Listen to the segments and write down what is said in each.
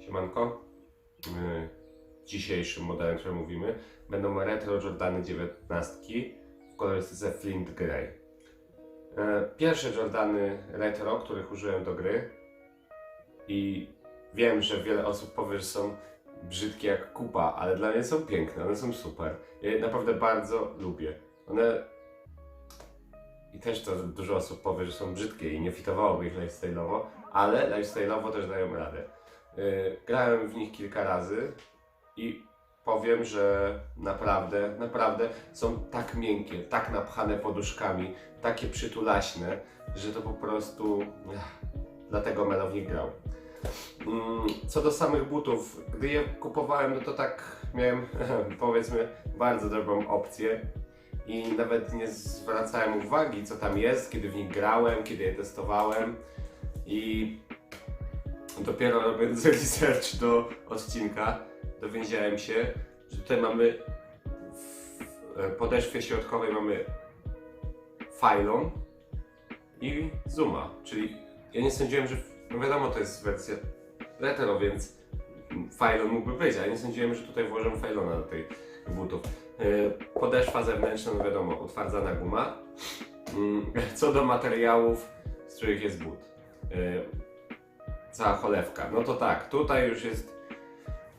Siemanko. Yy, Dzisiejszym modelem, który mówimy, będą retro Jordany 19 w kolorystyce Flint Grey. Yy, Pierwsze Jordany retro, których użyłem do gry i wiem, że wiele osób powie, że są brzydkie jak kupa, ale dla mnie są piękne, one są super. Ja je naprawdę bardzo lubię. One i też to dużo osób powie, że są brzydkie i nie fitowałoby ich lifestyle'owo, ale lifestyle'owo też dają radę. Yy, grałem w nich kilka razy i powiem, że naprawdę, naprawdę są tak miękkie, tak napchane poduszkami, takie przytulaśne, że to po prostu ech, dlatego Melo w nich grał. Mm, Co do samych butów, gdy je kupowałem, no to tak miałem powiedzmy bardzo dobrą opcję i nawet nie zwracałem uwagi, co tam jest, kiedy w nich grałem, kiedy je testowałem i dopiero robiąc research do odcinka dowiedziałem się, że tutaj mamy w e, podeszwie środkowej mamy Phylon i Zuma, czyli ja nie sądziłem, że no wiadomo to jest wersja retro, więc Phylon mógłby być, ale nie sądziłem, że tutaj włożę Phylona do tej butów. E, Podeszwa zewnętrzna, no wiadomo, utwardzana guma. Mm, Co do materiałów, z których jest but. Cała cholewka. No to tak, tutaj już jest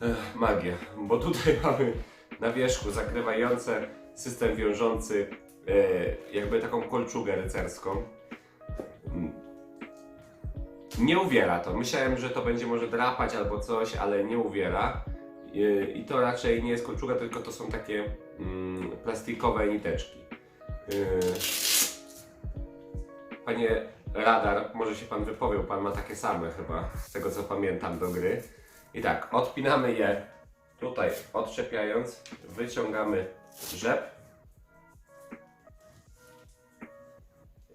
Ech, magia, bo tutaj mamy na wierzchu zakrywające system wiążący, e, jakby taką kolczugę rycerską. Mm. Nie uwiera to. Myślałem, że to będzie może drapać albo coś, ale nie uwiera. E, I to raczej nie jest kolczuga, tylko to są takie mm, plastikowe niteczki. E, Panie Radar, może się pan wypowie, bo pan ma takie same chyba, z tego co pamiętam do gry. I tak, odpinamy je tutaj, odczepiając, wyciągamy rzep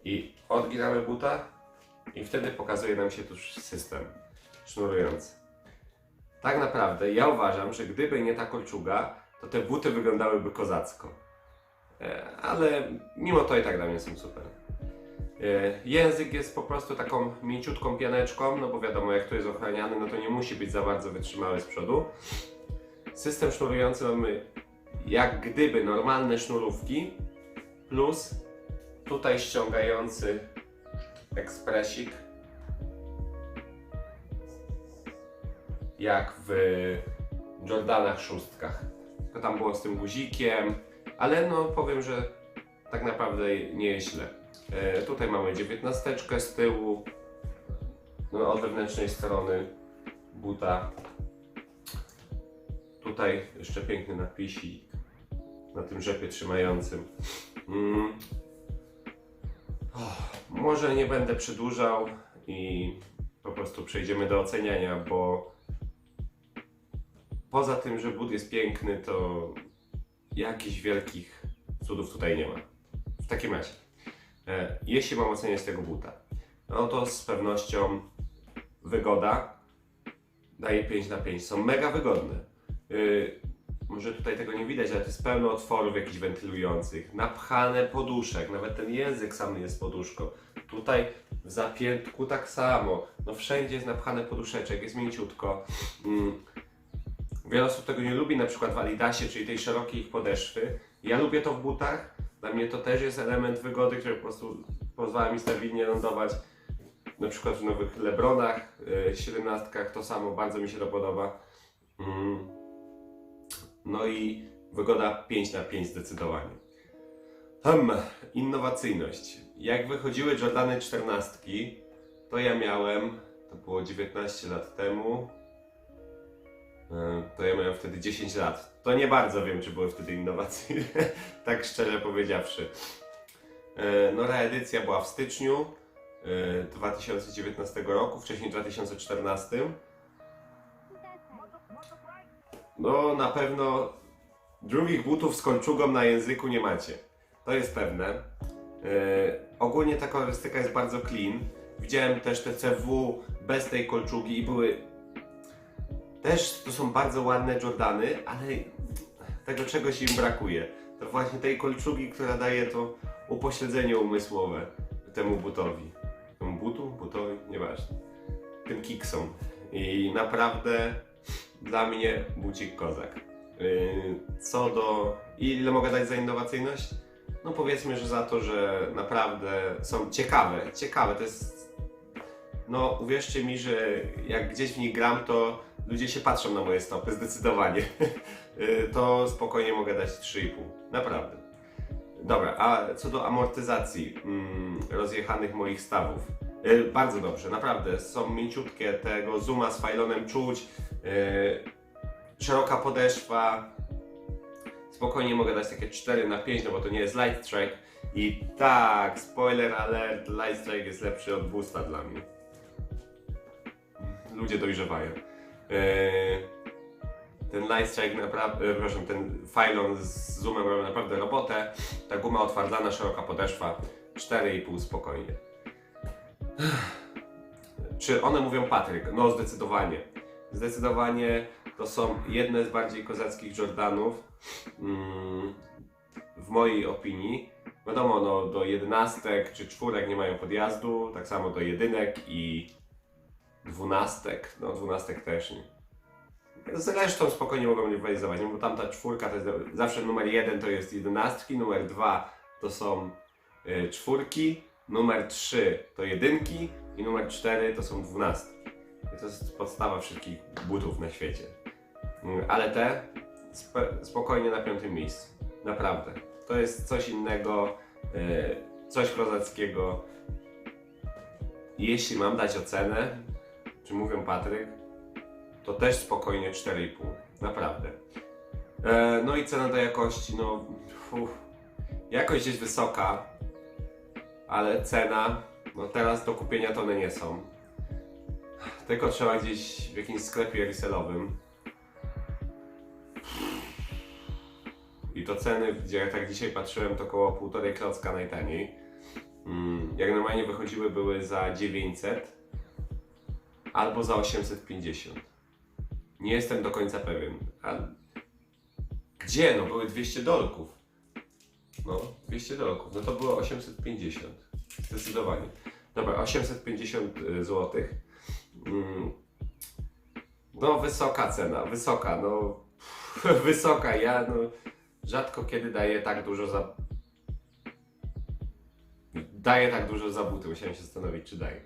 i odginamy buta i wtedy pokazuje nam się tu system sznurujący. Tak naprawdę ja uważam, że gdyby nie ta kolczuga, to te buty wyglądałyby kozacko. E, Ale mimo to i tak dla mnie są super. E, Język jest po prostu taką mięciutką pianeczką, no bo wiadomo, jak to jest ochraniany, no to nie musi być za bardzo wytrzymały z przodu. System sznurujący mamy jak gdyby normalne sznurówki, plus tutaj ściągający ekspresik, jak w Jordanach szóstkach. To tam było z tym guzikiem, ale no powiem, że tak naprawdę nie jest źle. E, tutaj mamy dziewiętnasteczkę z tyłu, no, od wewnętrznej strony buta. Tutaj jeszcze piękny napisik na tym rzepie trzymającym. Mm. Och, może nie będę przedłużał i po prostu przejdziemy do oceniania, bo poza tym, że but jest piękny, to jakichś wielkich cudów tutaj nie ma. W takim razie. E, Jeśli mam oceniać tego buta, no to z pewnością wygoda daje 5 na 5. Są mega wygodne. Yy, może tutaj tego nie widać, ale to jest pełno otworów jakichś wentylujących, napchane poduszek, nawet ten język sam jest poduszką. Tutaj w zapiętku tak samo. No wszędzie jest napchane poduszeczek, jest mięciutko. Mm. Wiele osób tego nie lubi, na przykład w Adidasie, czyli tej szerokiej podeszwy. Ja lubię to w butach. Dla mnie to też jest element wygody, który po prostu pozwala mi stabilnie lądować. Na przykład w nowych Lebronach, yy, 17 to samo, bardzo mi się to podoba. Mm. No i wygoda 5 na 5 zdecydowanie. Hmm, innowacyjność. Jak wychodziły Jordany 14, to ja miałem, to było 19 lat temu, to ja miałem wtedy 10 lat. To nie bardzo wiem, czy były wtedy innowacyjne, tak szczerze powiedziawszy. E, No, reedycja była w styczniu e, 2019 roku, wcześniej 2014. No, na pewno drugich butów z kolczugą na języku nie macie. To jest pewne. E, ogólnie ta kolorystyka jest bardzo clean. Widziałem też te CW bez tej kolczugi i były też to są bardzo ładne Jordany, ale tego czegoś im brakuje. To właśnie tej kolczugi, która daje to upośledzenie umysłowe temu butowi. Temu butu? Butowi? Nieważne. Tym kiksom. I naprawdę dla mnie bucik kozak. Yy, Co do. Ile mogę dać za innowacyjność? No powiedzmy, że za to, że naprawdę są ciekawe. Ciekawe, to jest. No uwierzcie mi, że jak gdzieś w nich gram, to ludzie się patrzą na moje stopy, zdecydowanie. Yy, to spokojnie mogę dać 3,5. Naprawdę. Dobra, a co do amortyzacji mm, rozjechanych moich stawów. Yy, bardzo dobrze, naprawdę. Są mięciutkie, tego zooma z fajlonem czuć. Yy, szeroka podeszwa. Spokojnie mogę dać takie 4 na 5, no bo to nie jest light strike. I tak, spoiler alert, light strike jest lepszy od boosta dla mnie. Ludzie dojrzewają. Yy, ten light strike naprawdę, yy, przepraszam, ten fajlon z zoomem robi naprawdę robotę. Ta guma otwardzana, szeroka podeszwa, 4,5 spokojnie. Czy one mówią Patryk? No zdecydowanie. Zdecydowanie to są jedne z bardziej kozackich Jordanów. Mm, w mojej opinii. Wiadomo, no, do jedenastek czy czwórek nie mają podjazdu, tak samo do jedynek i dwunastek. No, dwunastek też nie. Zresztą spokojnie mogą rywalizować, bo tamta czwórka to jest zawsze numer jeden to jest jedenastki, numer dwa to są y, czwórki, numer trzy to jedynki i numer cztery to są dwunastki. To jest podstawa wszystkich butów na świecie. Mm, Ale te spokojnie na piątym miejscu. Naprawdę. To jest coś innego, y, coś kozackiego. Jeśli mam dać ocenę, czy mówią Patryk, to też spokojnie 4,5. Naprawdę. E, no i cena do jakości, no. Uf. Jakość jest wysoka, ale cena, no teraz do kupienia to one nie są. Tylko trzeba gdzieś w jakimś sklepie reselowym. I to ceny, gdzie ja tak dzisiaj patrzyłem, to około półtorej klocka najtaniej. Mm, Jak normalnie wychodziły, były za 900 albo za 850. Nie jestem do końca pewien. A gdzie? No były 200 dolków. No, 200 dolków. No to było 850. Zdecydowanie. Dobra, 850 zł. Mm. No, wysoka cena, wysoka, no. wysoka. Ja no, rzadko kiedy daję tak dużo za. Daję tak dużo za buty. Musiałem się zastanowić, czy daję.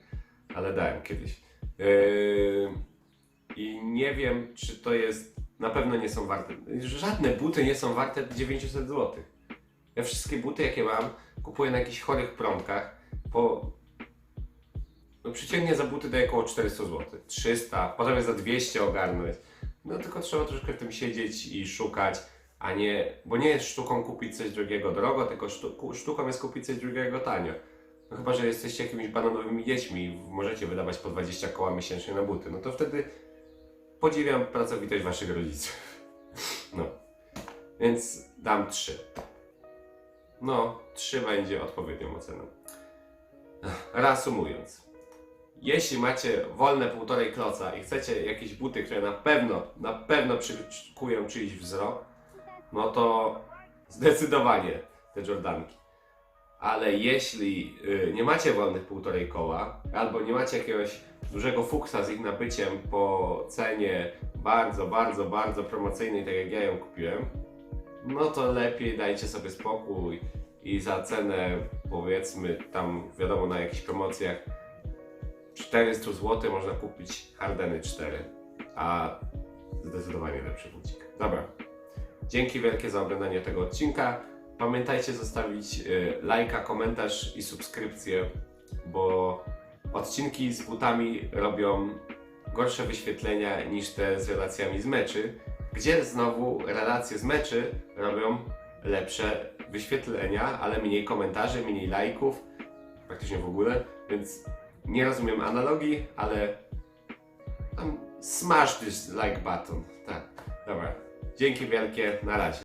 Ale dałem kiedyś. Yy, I nie wiem, czy to jest. Na pewno nie są warte. Żadne buty nie są warte 900 zł. Ja wszystkie buty, jakie mam, kupuję na jakichś chorych prądkach. Po. No za buty daje około 400 zł. 300, potem za 200 ogarnąć. No tylko trzeba troszkę w tym siedzieć i szukać, a nie. Bo nie jest sztuką kupić coś drugiego drogo, tylko sztu, sztuką jest kupić coś drugiego tanio. No chyba, że jesteście jakimiś bananowymi dziećmi i możecie wydawać po 20 koła miesięcznie na buty, no to wtedy podziwiam pracowitość waszych rodziców. No. Więc dam 3. No, 3 będzie odpowiednią oceną. Reasumując. Jeśli macie wolne półtorej kloca i chcecie jakieś buty, które na pewno, na pewno przykują czyjś wzrok, no to zdecydowanie te Jordanki. Ale jeśli y, nie macie wolnych półtorej koła, albo nie macie jakiegoś dużego fuksa z ich nabyciem po cenie bardzo, bardzo, bardzo promocyjnej, tak jak ja ją kupiłem, no to lepiej dajcie sobie spokój i za cenę powiedzmy tam wiadomo na jakichś promocjach 400 zł można kupić Hardeny 4, a zdecydowanie lepszy bucik. Dobra, dzięki wielkie za oglądanie tego odcinka. Pamiętajcie zostawić y, lajka, komentarz i subskrypcję, bo odcinki z butami robią gorsze wyświetlenia niż te z relacjami z meczy, gdzie znowu relacje z meczy robią lepsze wyświetlenia, ale mniej komentarzy, mniej lajków, praktycznie w ogóle, więc nie rozumiem analogii, ale smash this like button. Tak, dobra. Dzięki wielkie, na razie.